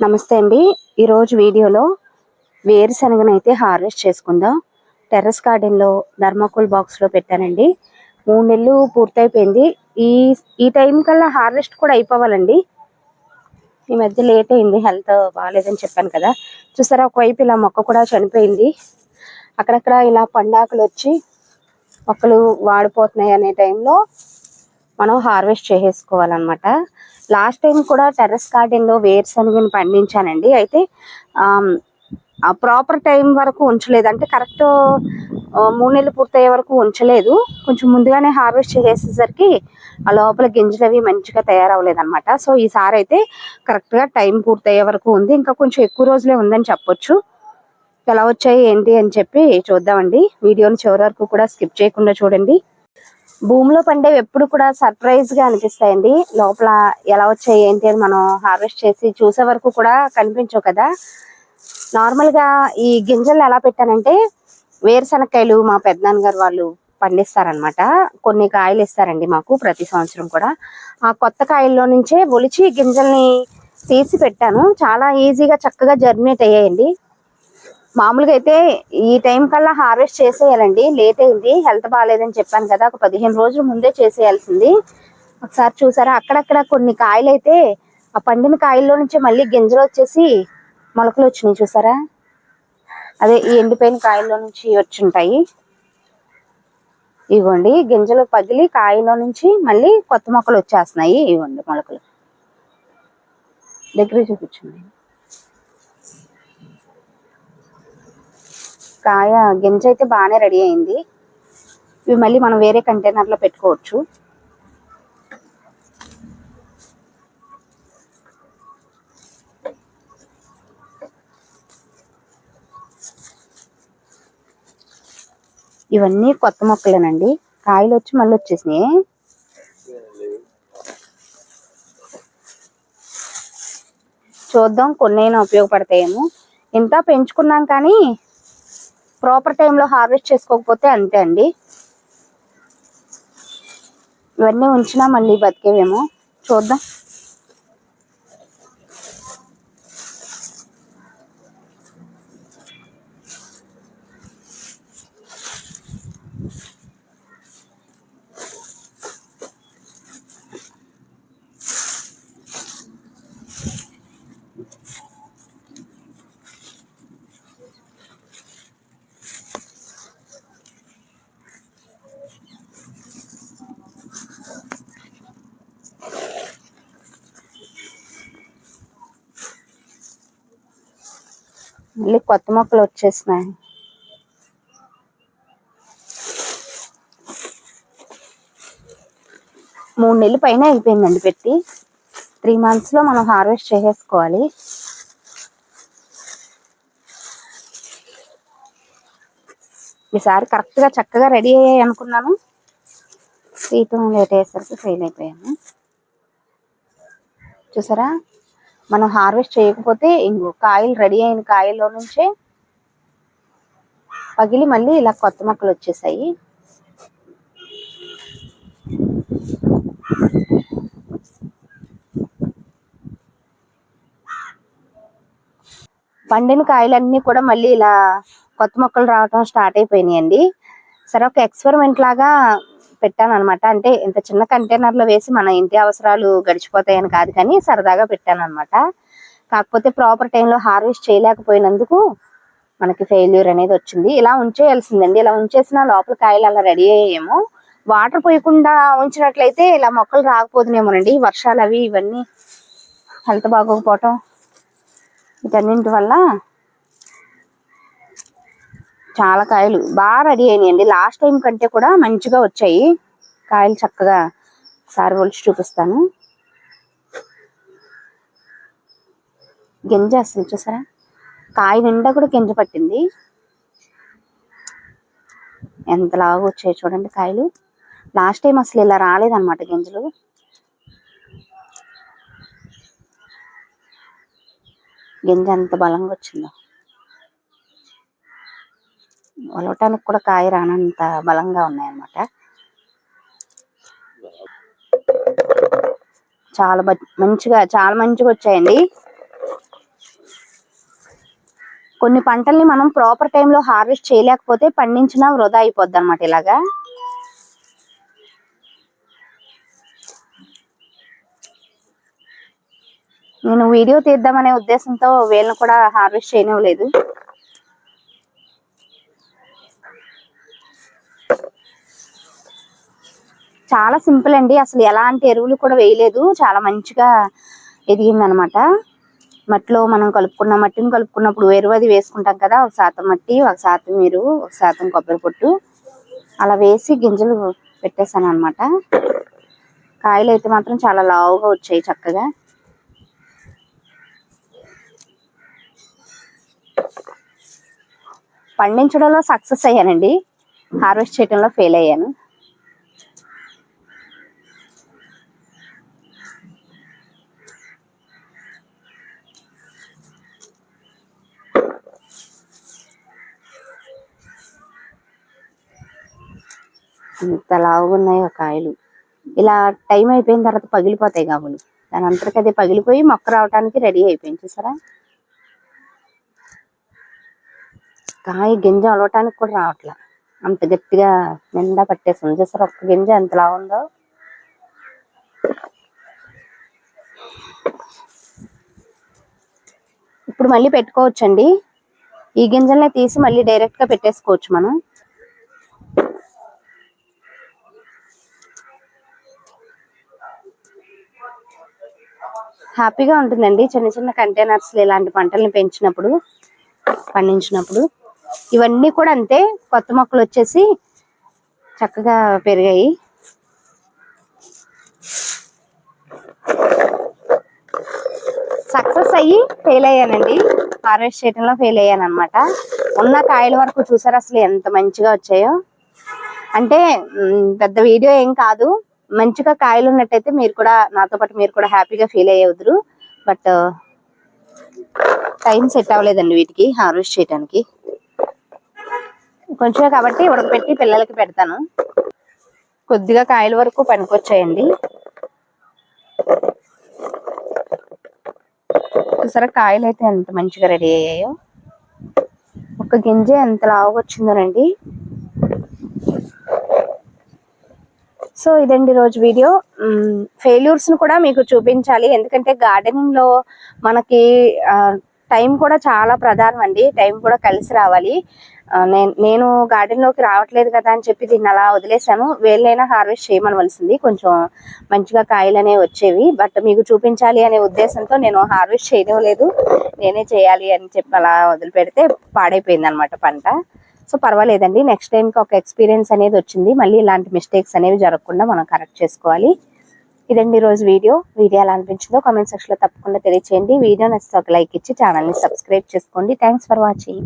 నమస్తే అండి. ఈరోజు వీడియోలో వేరుశనగనైతే హార్వెస్ట్ చేసుకుందాం. టెర్రస్ గార్డెన్లో ధర్మాకోల్ బాక్స్లో పెట్టానండి. మూడు నెలలు పూర్తయిపోయింది. ఈ ఈ టైం కల్లా హార్వెస్ట్ కూడా అయిపోవాలండి. ఈ మధ్య లేట్ అయింది హెల్త్ బాగాలేదని చెప్పాను కదా. చూసారా ఒకవైపు ఇలా మొక్క కూడా చనిపోయింది. అక్కడక్కడ ఇలా పండాకులు వచ్చి మొక్కలు వాడిపోతున్నాయి అనే టైంలో మనం హార్వెస్ట్ చేసేసుకోవాలన్నమాట. లాస్ట్ టైం కూడా టెర్రస్ గార్డెన్లో వేరుశనగని పండించానండి. అయితే ప్రాపర్ టైం వరకు ఉంచలేదు. అంటే కరెక్ట్ మూడు నెలలు పూర్తయ్యే వరకు ఉంచలేదు. కొంచెం ముందుగానే హార్వెస్ట్ చేసేసరికి ఆ లోపల గింజలు అవి మంచిగా తయారవ్వలేదన్నమాట. సో ఈసారి అయితే కరెక్ట్గా టైం పూర్తయ్యే వరకు ఉంది. ఇంకా కొంచెం ఎక్కువ రోజులే ఉందని చెప్పొచ్చు. ఎలా వచ్చాయి ఏంటి అని చెప్పి చూద్దామండి. వీడియోని చివరి వరకు కూడా స్కిప్ చేయకుండా చూడండి. భూమిలో పండేవి ఎప్పుడు కూడా సర్ప్రైజ్గా అనిపిస్తాయండి. లోపల ఎలా వచ్చాయి ఏంటి అని మనం హార్వెస్ట్ చేసి చూసే వరకు కూడా కనిపించవు కదా. నార్మల్గా ఈ గింజలు ఎలా పెట్టానంటే వేరుశనక్కాయలు మా పెద్దనాన్నగారు వాళ్ళు పండిస్తారనమాట కొన్ని కాయలు ఇస్తారండి మాకు ప్రతి సంవత్సరం కూడా. ఆ కొత్త కాయల్లో నుంచే ఒలిచి గింజల్ని తీసి పెట్టాను. చాలా ఈజీగా చక్కగా జర్మినేట్ అయ్యాయండి. మామూలుగా అయితే ఈ టైం కల్లా హార్వెస్ట్ చేసేయాలండి. లేట్ అయింది. హెల్త్ బాగాలేదని చెప్పాను కదా. ఒక పదిహేను రోజుల ముందే చేసేయాల్సింది. ఒకసారి చూసారా? అక్కడక్కడ కొన్ని కాయలు అయితే ఆ పండిన కాయల్లో నుంచి మళ్ళీ గింజలు వచ్చేసి మొలకలు వచ్చినాయి చూసారా? అదే ఈ ఎండిపోయిన కాయల్లో నుంచి వచ్చుంటాయి. ఇవ్వండి. గింజలు పగిలి కాయలో నుంచి మళ్ళీ కొత్త మొక్కలు వచ్చేస్తున్నాయి. ఇవ్వండి మొలకలు. దగ్గర చూపించండి. కాయ గింజ అయితే బాగానే రెడీ అయింది. ఇవి మళ్ళీ మనం వేరే కంటైనర్లో పెట్టుకోవచ్చు. ఇవన్నీ కొత్త మొక్కలేనండి. కాయలు వచ్చి మళ్ళీ వచ్చేసినాయి. చూద్దాం కొన్నైనా ఉపయోగపడతాయేమో. ఇంత పెంచుకున్నాం కానీ ప్రాపర్ టైంలో హార్వెస్ట్ చేసుకోకపోతే అంతే అండి. ఇవన్నీ ఉంచినా మళ్ళీ బతికేవేమో. చూద్దాం. మళ్ళీ కొత్త మొక్కలు వచ్చేసినాయి. మూడు నెలలు పైన అయిపోయిందండి పెట్టి. త్రీ మంత్స్లో మనం హార్వెస్ట్ చేసేసుకోవాలి. ఈసారి కరెక్ట్గా చక్కగా రెడీ అయ్యాయి అనుకున్నాను. తీయటం లేట్ అయ్యేసరికి ఫెయిల్ అయిపోయాను. చూసారా? మనం హార్వెస్ట్ చేయకపోతే ఇంకో కాయలు రెడీ అయిన కాయల్లో నుంచే పగిలి మళ్ళీ ఇలా కొత్త మొక్కలు వచ్చేసాయి. పండిన కాయలన్నీ కూడా మళ్ళీ ఇలా కొత్త మొక్కలు రావటం స్టార్ట్ అయిపోయినాయండి. సరే ఒక ఎక్స్పెరిమెంట్ లాగా పెట్టాను అనమాట అంటే ఇంత చిన్న కంటైనర్లో వేసి మన ఇంటి అవసరాలు గడిచిపోతాయని కాదు కానీ సరదాగా పెట్టాను అనమాట కాకపోతే ప్రాపర్ టైంలో హార్వెస్ట్ చేయలేకపోయినందుకు మనకి ఫెయిల్యూర్ అనేది వచ్చింది. ఇలా ఉంచేయాల్సిందండి. ఇలా ఉంచేసిన లోపల కాయలు అలా రెడీ అయ్యేమో వాటర్ పోయకుండా ఉంచినట్లయితే ఇలా మొక్కలు రాకపోతున్నాయేమోనండి వర్షాలు అవి ఇవన్నీ హెల్త్ బాగోకపోవటం వీటన్నింటి వల్ల చాలా కాయలు. బాగా రెడీ అయినాయండి. లాస్ట్ టైం కంటే కూడా మంచిగా వచ్చాయి. కాయలు చక్కగా సారి ఒలిచి చూపిస్తాను. గింజ అసలు చూసారా? కాయ నిండా కూడా గింజ పట్టింది. ఎంత లాగా వచ్చాయి చూడండి కాయలు. లాస్ట్ టైం అసలు ఇలా రాలేదన్నమాట గింజలు. గింజ ఎంత బలంగా వచ్చిందో. ఒలవటానికి కూడా కాయ రానంత బలంగా ఉన్నాయన్నమాట. చాలా మంచిగా చాలా మంచిగా వచ్చాయండి. కొన్ని పంటల్ని మనం ప్రాపర్ టైంలో హార్వెస్ట్ చేయలేకపోతే పండించినా వృధా అయిపోద్ది అనమాట ఇలాగా. నేను వీడియో తీద్దామనే ఉద్దేశంతో వీళ్ళని కూడా హార్వెస్ట్ చేయనివ్వలేదు. చాలా సింపుల్ అండి. అసలు ఎలాంటి ఎరువులు కూడా వేయలేదు. చాలా మంచిగా ఎదిగింది అనమాట మట్టిలో మనం కలుపుకున్న మట్టిని కలుపుకున్నప్పుడు ఎరువు అది వేసుకుంటాం కదా ఒక శాతం మట్టి ఒక శాతం మీరు ఒక శాతం కొబ్బరి పొట్టు. అలా వేసి గింజలు పెట్టేశాను అనమాట కాయలు అయితే మాత్రం చాలా లావుగా వచ్చాయి చక్కగా. పండించడంలో సక్సెస్ అయ్యానండి. హార్వెస్ట్ చేయడంలో ఫెయిల్ అయ్యాను. ఇంత లావుగా ఆ కాయలు. ఇలా టైం అయిపోయిన తర్వాత పగిలిపోతాయి కాబోలు దాని అంతటికి అది పగిలిపోయి మొక్క రావడానికి రెడీ అయిపోయింది. చూసారా? కాయ గింజ అలవటానికి కూడా రావట్లా. అంత గట్టిగా నిండా పట్టేస్తుంది చూసారా ఒక్క గింజ ఎంత ఉందో? ఇప్పుడు మళ్ళీ పెట్టుకోవచ్చండి. ఈ గింజల్ని తీసి మళ్ళీ డైరెక్ట్గా పెట్టేసుకోవచ్చు మనం. హ్యాపీగా ఉంటుందండి. చిన్న చిన్న కంటైనర్స్ ఇలాంటి పంటల్ని పెంచినప్పుడు పండించినప్పుడు. ఇవన్నీ కూడా అంతే. కొత్త మొక్కలు వచ్చేసి చక్కగా పెరిగాయి. సక్సెస్ అయ్యి ఫెయిల్ అయ్యానండి. హార్వెస్ట్ చేయడంలో ఫెయిల్ అయ్యాను అనమాట ఉన్న కాయల వరకు చూసారు అసలు ఎంత మంచిగా వచ్చాయో? అంటే పెద్ద వీడియో ఏం కాదు. మంచిగా కాయలు ఉన్నట్టయితే మీరు కూడా నాతో పాటు మీరు కూడా హ్యాపీగా ఫీల్ అయ్యేవద్దురు బట్ టైం సెట్ అవ్వలేదండి వీటికి హార్వెస్ట్ చేయడానికి కొంచెం కాబట్టి ఉడకపెట్టి పిల్లలకి పెడతాను. కొద్దిగా కాయల వరకు పనికొచ్చాయండి. ఒకసారి కాయలు అయితే ఎంత మంచిగా రెడీ అయ్యాయో. ఒక గింజ ఎంత లావుగా వచ్చిందోనండి. సో ఇదండి రోజు వీడియో. ఫెయిల్యూర్స్ని కూడా మీకు చూపించాలి. ఎందుకంటే గార్డెనింగ్లో మనకి టైం కూడా చాలా ప్రధానం అండి. టైం కూడా కలిసి రావాలి. నేను నేను గార్డెన్లోకి రావట్లేదు కదా అని చెప్పి దీన్ని అలా వదిలేశాను. వేళ్ళైనా హార్వెస్ట్ చేయమనవలసింది. కొంచెం మంచిగా కాయలు అనేవి వచ్చేవి. బట్ మీకు చూపించాలి అనే ఉద్దేశంతో నేను హార్వెస్ట్ చేయడం లేదు నేనే చేయాలి అని చెప్పి అలా వదిలిపెడితే పాడైపోయింది అనమాట పంట. సో పర్వాలేదండి. నెక్స్ట్ టైంకి ఒక ఎక్స్పీరియన్స్ అనేది వచ్చింది. మళ్ళీ ఇలాంటి మిస్టేక్స్ అనేవి జరగకుండా మనం కరెక్ట్ చేసుకోవాలి. ఇదండి ఈ రోజు వీడియో. వీడియో ఎలా అనిపించిందో కామెంట్ సెక్షన్లో తప్పకుండా తెలియచేయండి. వీడియో నచ్చితే ఒక లైక్ ఇచ్చి ఛానల్ని సబ్స్క్రైబ్ చేసుకోండి. Thanks for watching.